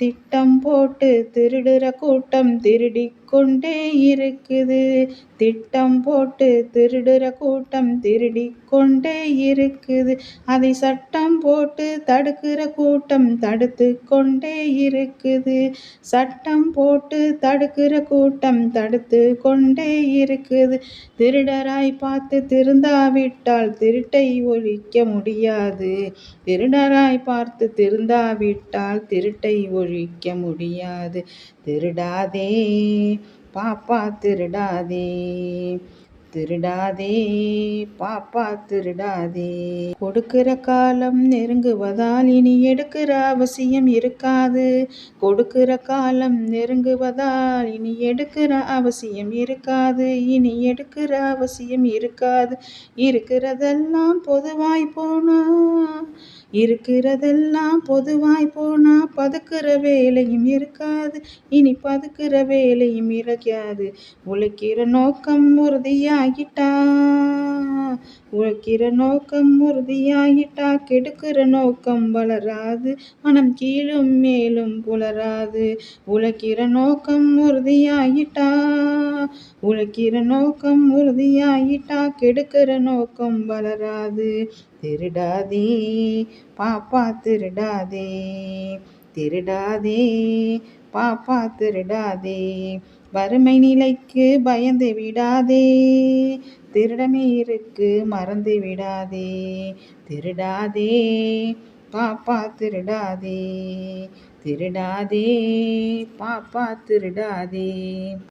திட்டம் போட்டு திருடுற கூட்டம் திருடி கொண்டே இருக்குது. திட்டம் போட்டு திருடுற கூட்டம் திருடி கொண்டே இருக்குது. அதை சட்டம் போட்டு தடுக்கிற கூட்டம் தடுத்து கொண்டே இருக்குது. சட்டம் போட்டு தடுக்கிற கூட்டம் தடுத்து கொண்டே இருக்குது. திருடராய் பார்த்து திருந்தாவிட்டால் திருட்டை ஒழிக்க முடியாது. திருடராய் பார்த்து திருந்தாவிட்டால் திருட்டை ஒழி ஒழிக்க முடியாது. திருடாதே பாப்பா திருடாதே. திருடாதே பாப்பா திருடாதே. கொடுக்கிற காலம் நெருங்குவதால் இனி எடுக்கிற அவசியம் இருக்காது. கொடுக்கிற காலம் நெருங்குவதால் இனி எடுக்கிற அவசியம் இருக்காது. இனி எடுக்கிற அவசியம் இருக்காது. இருக்கிறதெல்லாம் பொதுவாய் போனா இருக்கிறதெல்லாம் பொதுவாய் போனா பதுக்கிற வேலையும் இருக்காது. இனி பதுக்கிற வேலையும் இருக்காது. உழைக்கிற நோக்கம் உறுதியா உறுதியாகிட்டா உழைக்கிற நோக்கம் உறுதியாகிட்டா? கெடுக்கிற நோக்கம் வளராது. மனம் கீழும் மேலும் புலராது. உழைக்கிற நோக்கம் உறுதியாகிட்டா? உழைக்கிற நோக்கம் உறுதியாகிட்டா? கெடுக்கிற நோக்கம் வளராது. திருடாதே. பாப்பா திருடாதே. திருடாதே பாப்பா திருடாதே வறுமை நிலைக்கு பயந்து விடாதே திருடமே இருக்கு மறந்து விடாதே திருடாதே பாப்பா திருடாதே திருடாதே பாப்பா திருடாதே.